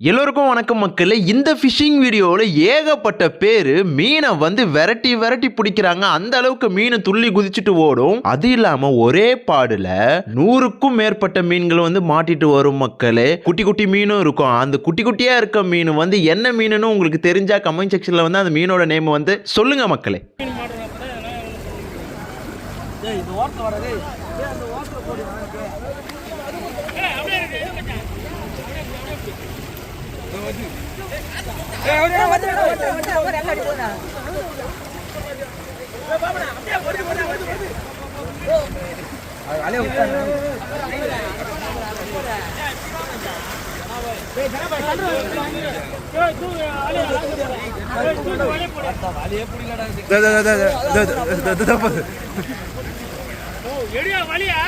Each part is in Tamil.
எல்லோருக்கும் வணக்கம் மக்களே. இந்த ஃபிஷிங் வீடியோவில் ஏகப்பட்ட பேர் மீனை வந்து விரட்டி விரட்டி பிடிக்கிறாங்க. அந்த அளவுக்கு மீனை துள்ளி குதிச்சுட்டு ஓடும். அது இல்லாமல் ஒரே பாடில் நூறுக்கும் மேற்பட்ட மீன்கள் வந்து மாட்டிட்டு வரும் மக்களே. குட்டி குட்டி மீனும் இருக்கும். அந்த குட்டி குட்டியாக இருக்க மீன் வந்து என்ன மீனுன்னு உங்களுக்கு தெரிஞ்சால் கமெண்ட் செக்ஷனில் வந்து அந்த மீனோட நேம் வந்து சொல்லுங்கள் மக்களே. டேய் வழியா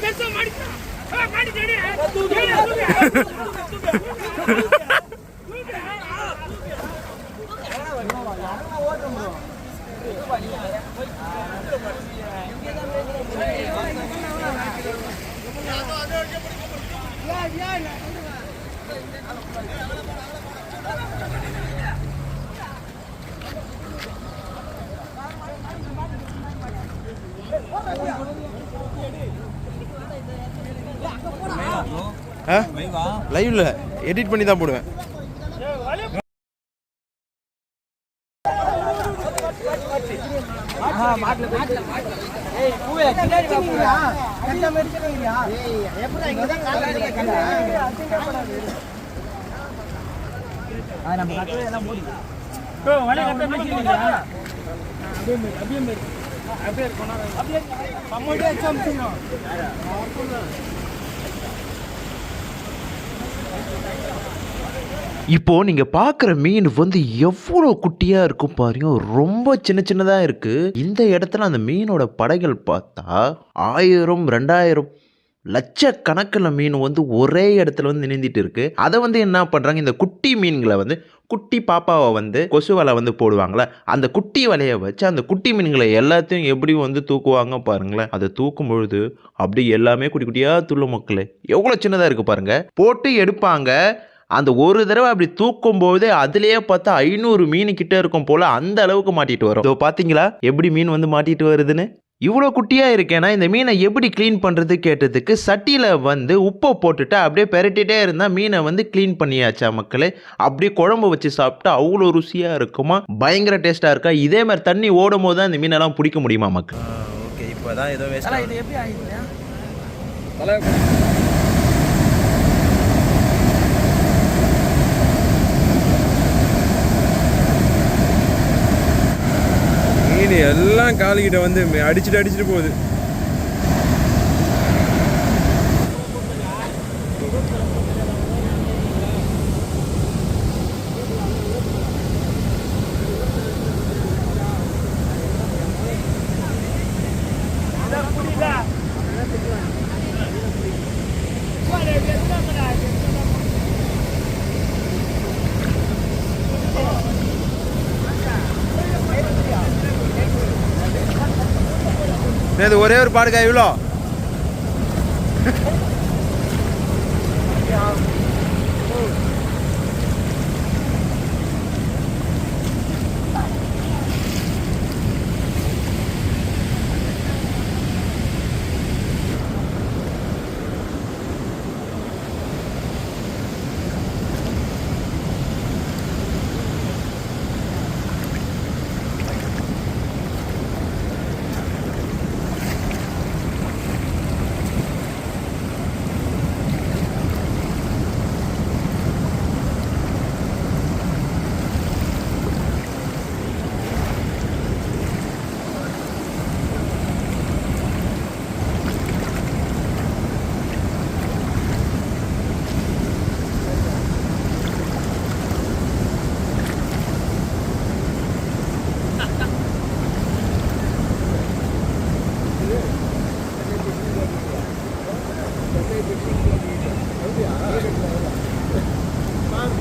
பெருசா மாடி ஏ லைவ்ல எடிட் பண்ணி தான் போடுவேன். நம்ம கட்டவே எல்லாம் அப்படியே மேய் அப்படியே மேய் அப்படியே கொண்டா அப்படியே இப்போது நீங்கள் இப்போ நீங்க பார்க்குற மீன் வந்து எவ்வளோ குட்டியா இருக்கும் பாருங்க. ரொம்ப சின்ன சின்னதா இருக்கு. இந்த இடத்துல அந்த மீனோட படைகள் பார்த்தா ஆயிரம் ரெண்டாயிரம் லட்சக்கணக்கில் மீன் வந்து ஒரே இடத்துல வந்து நீந்திட்டு இருக்கு. அதை வந்து என்ன பண்றாங்க? இந்த குட்டி மீன்களை வந்து குட்டி பாப்பாவை வந்து கொசு வலை வந்து போடுவாங்களே அந்த குட்டி வலையை வச்சு அந்த குட்டி மீன்களை எல்லாத்தையும் எப்படி வந்து தூக்குவாங்க பாருங்களேன். அதை தூக்கும் பொழுது அப்படி எல்லாமே குட்டி குட்டியாக துள்ள மக்கள். எவ்வளோ சின்னதாக இருக்குது பாருங்கள் போட்டு எடுப்பாங்க. அந்த ஒரு தடவை அப்படி தூக்கும் போதே அதுலயே பார்த்தா ஐநூறு மீன் கிட்ட இருக்கும் போல அந்த அளவுக்கு மாட்டிட்டு வரும். இதோ பாத்தீங்களா எப்படி மீன் வந்து மாட்டிட்டு வருதுன்னு? இவ்வளோ குட்டியா இருக்கேன்னா இந்த மீனை எப்படி க்ளீன் பண்றது கேட்டதுக்கு சட்டியில வந்து உப்பை போட்டுட்டு அப்படியே பெரட்டிட்டே இருந்தா மீனை வந்து க்ளீன் பண்ணியாச்சா மக்களே? அப்படியே குழம்பு வச்சு சாப்பிட்டா அவ்வளோ ருசியா இருக்குமா? பயங்கர டேஸ்டா இருக்கா? இதே மாதிரி தண்ணி ஓடும் போது தான் இந்த மீனெல்லாம் பிடிக்க முடியுமா மக்கள்? ஓகே இப்போதான் ஏதோ தல வேஸ்ட் தான் எப்படி வந்து அடிச்சுட்டு அடிச்சிட்டு போகுது. இது ஒரே ஒரு பாடுக்கா இவ்வளோ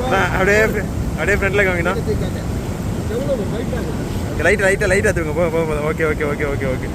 அப்படியே அப்படியே ஃப்ரெண்டில் காமிக்கணும் லைட் லைட்டாக லைட் எடுத்துங்க போ போ okay okay okay okay okay